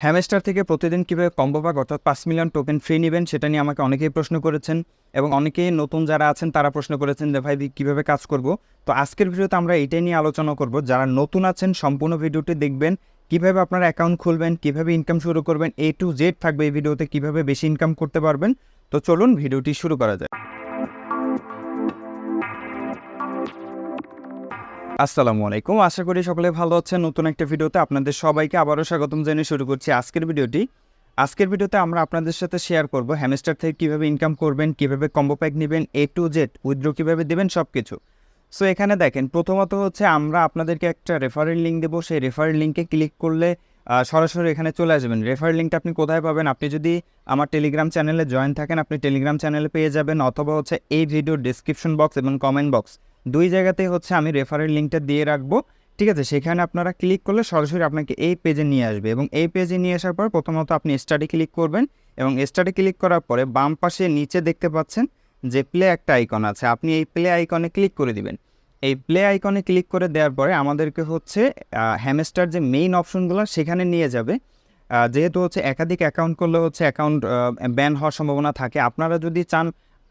Hamster থেকে প্রতিদিন কীভাবে কম্বো প্যাক অর্থাৎ পাঁচ মিলিয়ন টোকেন ফ্রি নেবেন, সেটা নিয়ে আমাকে অনেকেই প্রশ্ন করেছেন এবং অনেকেই নতুন যারা আছেন তারা প্রশ্ন করেছেন যে, ভাই কীভাবে কাজ করব? তো আজকের ভিডিওতে আমরা এটাই নিয়ে আলোচনা করব। যারা নতুন আছেন, সম্পূর্ণ ভিডিওটি দেখবেন। কীভাবে আপনার অ্যাকাউন্ট খুলবেন, কীভাবে ইনকাম শুরু করবেন এ টু জেড থাকবে এই ভিডিওতে, কীভাবে বেশি ইনকাম করতে পারবেন। তো চলুন ভিডিওটি শুরু করা যায় আসসালামু আলাইকুম। আশা করি সকলে ভালো আছেন। নতুন একটা ভিডিওতে আপনাদের সবাইকে আবারও স্বাগতম জানিয়ে শুরু করছি আজকের ভিডিওটি। আজকের ভিডিওতে আমরা আপনাদের সাথে শেয়ার করব হ্যামস্টার থেকে কীভাবে ইনকাম করবেন, কীভাবে কম্বো প্যাক নেবেন এ টু জেড উইথড্র কীভাবে দেবেন সব কিছু সো এখানে দেখেন, প্রথমত হচ্ছে আমরা আপনাদেরকে একটা রেফারেল লিঙ্ক দেবো। সেই রেফারেল লিঙ্কে ক্লিক করলে সরাসরি এখানে চলে আসবেন। রেফারেল লিঙ্কটা আপনি কোথায় পাবেন? আপনি যদি আমার টেলিগ্রাম চ্যানেলে জয়েন থাকেন, আপনি টেলিগ্রাম চ্যানেলে পেয়ে যাবেন। অথবা হচ্ছে এই ভিডিওর ডিসক্রিপশন বক্স এবং কমেন্ট বক্স দুই জায়গাতেই হচ্ছে আমি রেফারেল লিঙ্কটা দিয়ে রাখব। ঠিক আছে? সেখানে আপনারা ক্লিক করলে সরাসরি আপনাকে এই পেজে নিয়ে আসবে এবং এই পেজে নিয়ে আসার পর প্রথমত আপনি স্টাডি ক্লিক করবেন এবং স্টাডি ক্লিক করার পরে বাম পাশে নিচে দেখতে পাচ্ছেন যে প্লে একটা আইকন আছে। আপনি এই প্লে আইকনে ক্লিক করে দিবেন। এই প্লে আইকনে ক্লিক করে দেওয়ার পরে আমাদেরকে হচ্ছে হ্যামেস্টার যে মেইন অপশনগুলো সেখানে নিয়ে যাবে। যেহেতু হচ্ছে একাধিক অ্যাকাউন্ট করলে হচ্ছে অ্যাকাউন্ট ব্যান হওয়ার সম্ভাবনা থাকে। আপনারা যদি চান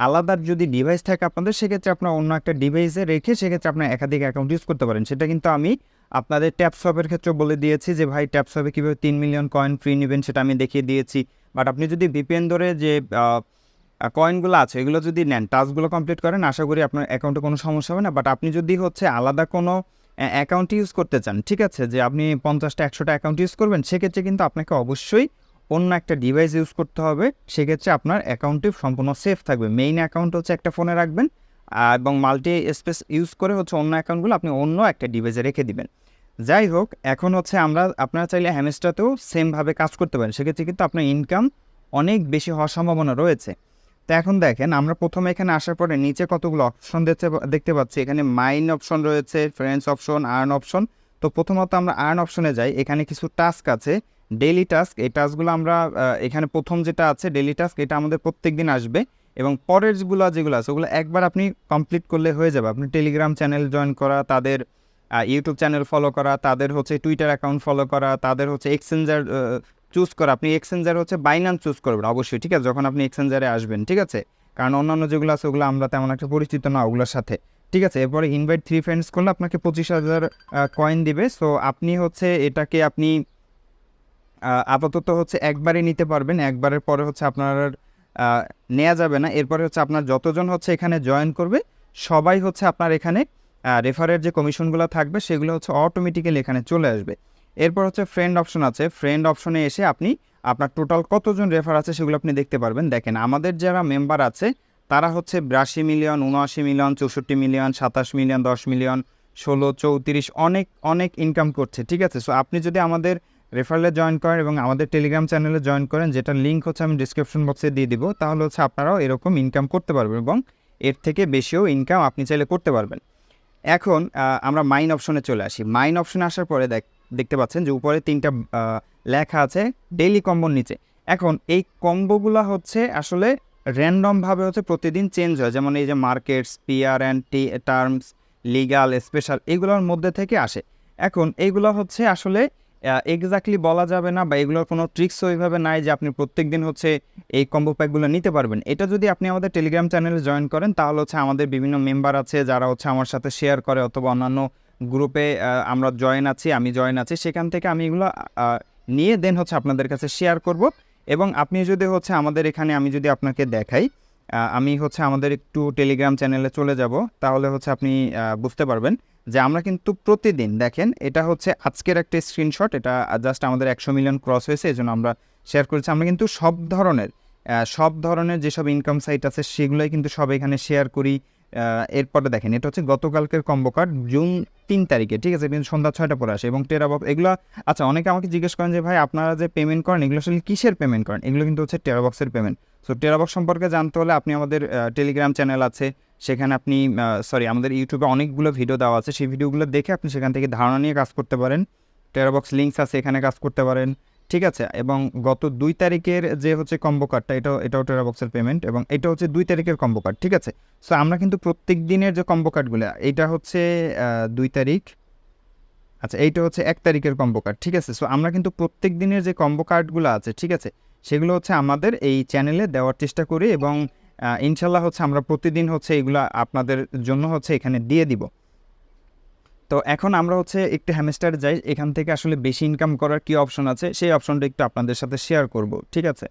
আলাদা যদি ডিভাইস থাকে আপনাদের, সেক্ষেত্রে আপনার অন্য একটা ডিভাইসে রেখে সেক্ষেত্রে আপনার একাধিক অ্যাকাউন্ট ইউজ করতে পারেন। সেটা কিন্তু আমি আপনাদের ট্যাপসপের ক্ষেত্রে বলে দিয়েছি যে, ভাই ট্যাপসপে কীভাবে তিন মিলিয়ন কয়েন ফ্রি নেবেন সেটা আমি দেখিয়ে দিয়েছি। বাট আপনি যদি ভিপিএন ধরে যে কয়েনগুলো আছে, এগুলো যদি নেন টাস্কগুলো কমপ্লিট করেন, আশা করি আপনার অ্যাকাউন্টে কোনো সমস্যা হবে না। বাট আপনি যদি হচ্ছে আলাদা কোনো অ্যাকাউন্ট ইউজ করতে চান, ঠিক আছে? যে, আপনি পঞ্চাশটা, একশোটা অ্যাকাউন্ট ইউজ করবেন, সেক্ষেত্রে কিন্তু আপনাকে অবশ্যই অন্য একটা ডিভাইস ইউজ করতে হবে, সেক্ষেত্রে আপনার অ্যাকাউন্টটি সম্পূর্ণ সেফ থাকবে। মেইন অ্যাকাউন্ট হচ্ছে একটা ফোনে রাখবেন এবং মাল্টি স্পেস ইউজ করে হচ্ছে অন্য অ্যাকাউন্টগুলো আপনি অন্য একটা ডিভাইসে রেখে দিবেন। যাই হোক, এখন হচ্ছে আমরা, আপনারা চাইলে হ্যামস্টারতেও সেমভাবে কাজ করতে পারেন। সেক্ষেত্রে কিন্তু আপনার ইনকাম অনেক বেশি হওয়ার সম্ভাবনা রয়েছে। তো এখন দেখেন, আমরা প্রথমে এখানে আসার পরে নিচে কতগুলো অপশন দেখতে দেখতে পাচ্ছি। এখানে মাইন অপশন রয়েছে ফ্রেন্ডস অপশন আর্ন অপশন তো প্রথমত আমরা আর্ন অপশনে যাই। এখানে কিছু টাস্ক আছে। ডেইলি টাস্ক এই টাস্কগুলো আমরা এখানে প্রথম যেটা আছে ডেইলি টাস্ক এটা আমাদের প্রত্যেক দিন আসবে। এবং পরেরগুলো যেগুলো আছে ওগুলো একবার আপনি কমপ্লিট করলে হয়ে যাবে। আপনি টেলিগ্রাম চ্যানেল জয়েন করা, তাদের ইউটিউব চ্যানেল ফলো করা, তাদের হচ্ছে টুইটার অ্যাকাউন্ট ফলো করা, তাদের হচ্ছে এক্সচেঞ্জার চুজ করা। আপনি এক্সচেঞ্জার হচ্ছে বাইনান্স চুজ করবেন, অবশ্যই, ঠিক আছে? যখন আপনি এক্সচেঞ্জারে আসবেন, ঠিক আছে? কারণ অন্যান্য যেগুলো আছে, ওগুলো আমরা তেমন একটা পরিচিত না ওগুলোর সাথে, ঠিক আছে? এরপরে ইনভাইট থ্রি ফ্রেন্ডস করলে আপনাকে পঁচিশ হাজার কয়েন দিবে। সো আপনি হচ্ছে এটাকে আপনি আপাতত হচ্ছে একবারই নিতে পারবেন, একবারের পরে হচ্ছে আপনার নেওয়া যাবে না। এরপরে হচ্ছে আপনার যতজন হচ্ছে এখানে জয়েন করবে, সবাই হচ্ছে আপনার এখানে রেফারের যে কমিশনগুলো থাকবে, সেগুলো হচ্ছে অটোমেটিক্যালি এখানে চলে আসবে। এরপর হচ্ছে ফ্রেন্ড অপশন আছে। ফ্রেন্ড অপশনে এসে আপনি, আপনার টোটাল কতজন রেফার আছে সেগুলো আপনি দেখতে পারবেন। দেখেন, আমাদের যারা মেম্বার আছে, তারা হচ্ছে বিরাশি মিলিয়ন উনআশি মিলিয়ন চৌষট্টি মিলিয়ন সাতাশ মিলিয়ন দশ মিলিয়ন ষোলো, চৌত্রিশ, অনেক অনেক ইনকাম করছে, ঠিক আছে? সো আপনি যদি আমাদের রেফারেলে জয়েন করেন এবং আমাদের টেলিগ্রাম চ্যানেলে জয়েন করেন, যেটার লিঙ্ক হচ্ছে আমি ডিসক্রিপশন বক্সে দিয়ে দিব। তাহলে হচ্ছে আপনারাও এরকম ইনকাম করতে পারবেন এবং এর থেকে বেশিও ইনকাম আপনি চাইলে করতে পারবেন। এখন আমরা মাইন অপশনে চলে আসি। মাইন অপশনে আসার পরে দেখ, দেখতে পাচ্ছেন যে উপরে তিনটা লেখা আছে ডেইলি কম্বোর নিচে। এখন এই কম্বোগুলো হচ্ছে আসলে র্যান্ডমভাবে হচ্ছে প্রতিদিন চেঞ্জ হয়। যেমন এই যে markets PR and T terms legal special এগুলোর মধ্যে থেকে আসে। এখন এইগুলো হচ্ছে আসলে এক্স্যাক্টলি বলা যাবে না বা এগুলোর কোনো ট্রিক্স ওইভাবে নাই যে আপনি প্রত্যেক দিন হচ্ছে এই কম্বো প্যাকগুলো নিতে পারবেন। এটা যদি আপনি আমাদের টেলিগ্রাম চ্যানেলে জয়েন করেন, তাহলে হচ্ছে আমাদের বিভিন্ন মেম্বার আছে যারা হচ্ছে আমার সাথে শেয়ার করে অথবা অন্যান্য গ্রুপে আমরা জয়েন আছি, আমি জয়েন আছি, সেখান থেকে আমি এগুলো নিয়ে দেন হচ্ছে আপনাদের কাছে শেয়ার করব। এবং আপনি যদি হচ্ছে আমাদের এখানে, আমি যদি আপনাকে দেখাই আমি হচ্ছে আমাদের একটু টেলিগ্রাম চ্যানেলে চলে যাব, তাহলে হচ্ছে আপনি বুঝতে পারবেন। যে আমরা কিন্তু প্রতিদিন, দেখেন, এটা হচ্ছে আজকের একটা স্ক্রিনশট এটা জাস্ট আমাদের একশো মিলিয়ন ক্রস হয়েছে এই জন্য আমরা শেয়ার করেছি। আমরা কিন্তু সব ধরনের সব ধরনের যেসব ইনকাম সাইট আছে, সেগুলোই কিন্তু সব এখানে শেয়ার করি। এরপরে দেখেন, এটা হচ্ছে গতকালকের কম্বো কার্ড জুন তিন তারিখে, ঠিক আছে? কিন্তু সন্ধ্যা ছয়টা পরে আসে এবং টেরাবক্স এগুলো আচ্ছা অনেকে আমাকে জিজ্ঞেস করেন যে, ভাই, আপনারা যে পেমেন্ট করেন, এগুলো আসলে কিসের পেমেন্ট করেন? এগুলো কিন্তু হচ্ছে টেরাবক্সের পেমেন্ট সো টেরাবক্স সম্পর্কে জানতে হলে আপনি আমাদের টেলিগ্রাম চ্যানেল আছে সেখানে আপনি সরি আমাদের ইউটিউবে অনেকগুলো ভিডিও দেওয়া আছে। সেই ভিডিওগুলো দেখে আপনি সেখান থেকে ধারণা নিয়ে কাজ করতে পারেন। টেরাবক্স লিঙ্কস আছে, এখানে কাজ করতে পারেন। ঠিক আছে? এবং গত দুই তারিখের যে হচ্ছে কম্বো কার্ডটা এটাও এটাও টেরাবক্সের পেমেন্ট এবং এটা হচ্ছে দুই তারিখের কম্বো কার্ড ঠিক আছে? সো আমরা কিন্তু প্রত্যেক দিনের যে কম্বো কার্ডগুলো এটা হচ্ছে দুই তারিখ। আচ্ছা এইটা হচ্ছে এক তারিখের কম্বো কার্ড ঠিক আছে? সো আমরা কিন্তু প্রত্যেক দিনের যে কম্বো কার্ডগুলো আছে, ঠিক আছে? সেগুলো হচ্ছে আমাদের এই চ্যানেলে দেওয়ার চেষ্টা করি এবং ইনশাল্লাহ হচ্ছে আমরা প্রতিদিন হচ্ছে এগুলো আপনাদের জন্য হচ্ছে এখানে দিয়ে দিব। তো এখন আমরা হচ্ছে একটু হ্যামস্টার যাই, এখান থেকে আসলে বেশি ইনকাম করার কি অপশন আছে, সেই অপশনটা একটু আপনাদের সাথে শেয়ার করব, ঠিক আছে?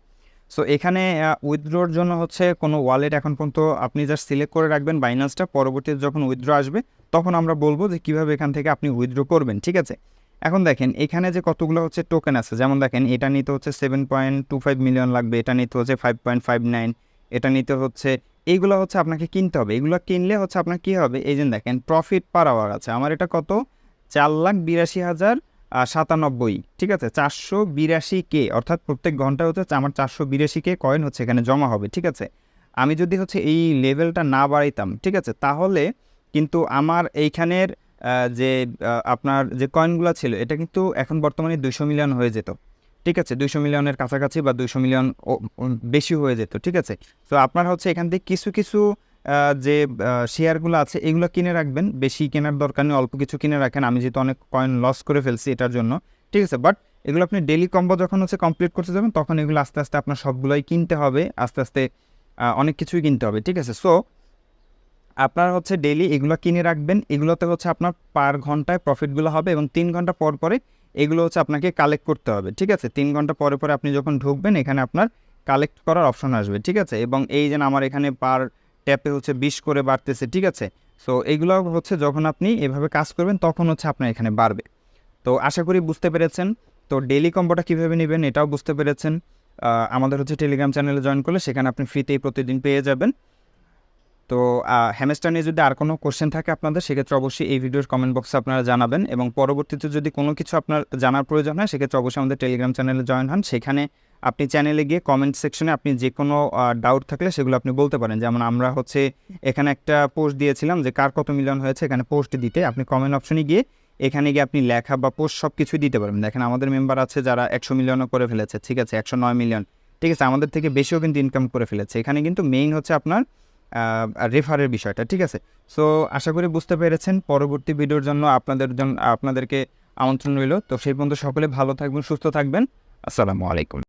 সো এখানে উইথড্রোর জন্য হচ্ছে কোনো ওয়ালেট এখন পর্যন্ত আপনি জাস্ট সিলেক্ট করে রাখবেন বাইন্যান্সটা পরবর্তীতে যখন উইথড্রো আসবে, তখন আমরা বলব যে কীভাবে এখান থেকে আপনি উইথড্রো করবেন, ঠিক আছে? এখন দেখেন, এখানে যে কতগুলো হচ্ছে টোকেন আছে, যেমন দেখেন, এটা নিতে হচ্ছে seven point two five million লাগবে, এটা নিতে হচ্ছে ফাইভ পয়েন্ট ফাইভ নাইন এটা নিতে হচ্ছে, এইগুলো হচ্ছে আপনাকে কিনতে হবে। এগুলো কিনলে হচ্ছে আপনার কী হবে? এই যে দেখেন প্রফিট পার আওয়ার আছে। আমার এটা কত? চার লাখ বিরাশি হাজার সাতানব্বই, ঠিক আছে? চারশো বিরাশি কে, অর্থাৎ প্রত্যেক ঘন্টায় হচ্ছে আমার চারশো বিরাশি কে কয়েন হচ্ছে এখানে জমা হবে, ঠিক আছে? আমি যদি হচ্ছে এই লেভেলটা না বাড়াইতাম, ঠিক আছে? তাহলে কিন্তু আমার এইখানের যে আপনার যে কয়েনগুলো ছিল, এটা কিন্তু এখন বর্তমানে দুইশো মিলিয়ন হয়ে যেত। ঠিক আছে, দুইশো মিলিয়নের কাছাকাছি বা দুইশো মিলিয়ন বেশি হয়ে যেত, ঠিক আছে? তো আপনার হচ্ছে এখান থেকে কিছু কিছু যে শেয়ারগুলো আছে, এগুলো কিনে রাখবেন। বেশি কেনার দরকার নেই, অল্প কিছু কিনে রাখেন। আমি যেহেতু অনেক কয়েন লস করে ফেলছি এটার জন্য, ঠিক আছে? বাট এগুলো আপনি ডেলি কম্বো যখন হচ্ছে কমপ্লিট করতে যাবেন, তখন এগুলো আস্তে আস্তে আপনার সবগুলোই কিনতে হবে। আস্তে আস্তে অনেক কিছুই কিনতে হবে, ঠিক আছে? সো আপনার হচ্ছে ডেলি এগুলো কিনে রাখবেন। এগুলোতে হচ্ছে আপনার পার ঘন্টায় প্রফিটগুলো হবে এবং তিন ঘণ্টা পর পরে এগুলো হচ্ছে আপনাকে কালেক্ট করতে হবে, ঠিক আছে? তিন ঘণ্টা পরে পরে আপনি যখন ঢুকবেন, এখানে আপনার কালেক্ট করার অপশন আসবে, ঠিক আছে? এবং এই যেন আমার এখানে পার ট্যাপে হচ্ছে বিশ করে বাড়তেছে, ঠিক আছে? সো এগুলো হচ্ছে যখন আপনি এভাবে কাজ করবেন, তখন হচ্ছে আপনার এখানে বাড়বে। তো আশা করি বুঝতে পেরেছেন। তো ডেলি কম্বোটা কীভাবে নেবেন, এটাও বুঝতে পেরেছেন। আমাদের হচ্ছে টেলিগ্রাম চ্যানেলে জয়েন করলে সেখানে আপনি ফ্রিতেই প্রতিদিন পেয়ে যাবেন। তো হ্যামেস্টার নিয়ে যদি আর কোনো কোশ্চেন থাকে আপনাদের, সেক্ষেত্রে অবশ্যই এই ভিডিওর কমেন্ট বক্সে আপনারা জানাবেন এবং পরবর্তীতে যদি কোনো কিছু আপনার জানার প্রয়োজন হয়, সেক্ষেত্রে অবশ্যই আমাদের টেলিগ্রাম চ্যানেলে জয়েন হন। সেখানে আপনি চ্যানেলে গিয়ে কমেন্ট সেকশনে আপনি যে কোনো ডাউট থাকলে সেগুলো আপনি বলতে পারেন। যেমন আমরা হচ্ছে এখানে একটা পোস্ট দিয়েছিলাম যে, কার কত মিলিয়ন হয়েছে, এখানে পোস্ট দিতে। আপনি কমেন্ট অপশনে গিয়ে এখানে গিয়ে আপনি লেখা বা পোস্ট সব কিছুই দিতে পারবেন। দেখেন, আমাদের মেম্বার আছে যারা একশো মিলিয়নও করে ফেলেছে, ঠিক আছে? একশো নয় মিলিয়ন ঠিক আছে? আমাদের থেকে বেশিও কিন্তু ইনকাম করে ফেলেছে। এখানে কিন্তু মেইন হচ্ছে আপনার রেফারের বিষয়টা, ঠিক আছে? সো আশা করি বুঝতে পেরেছেন। পরবর্তী ভিডিওর জন্য আপনাদের জন্য আপনাদেরকে আমন্ত্রণ রইল। তো সেই পর্যন্ত সকলে ভালো থাকবেন, সুস্থ থাকবেন। আসসালামু আলাইকুম।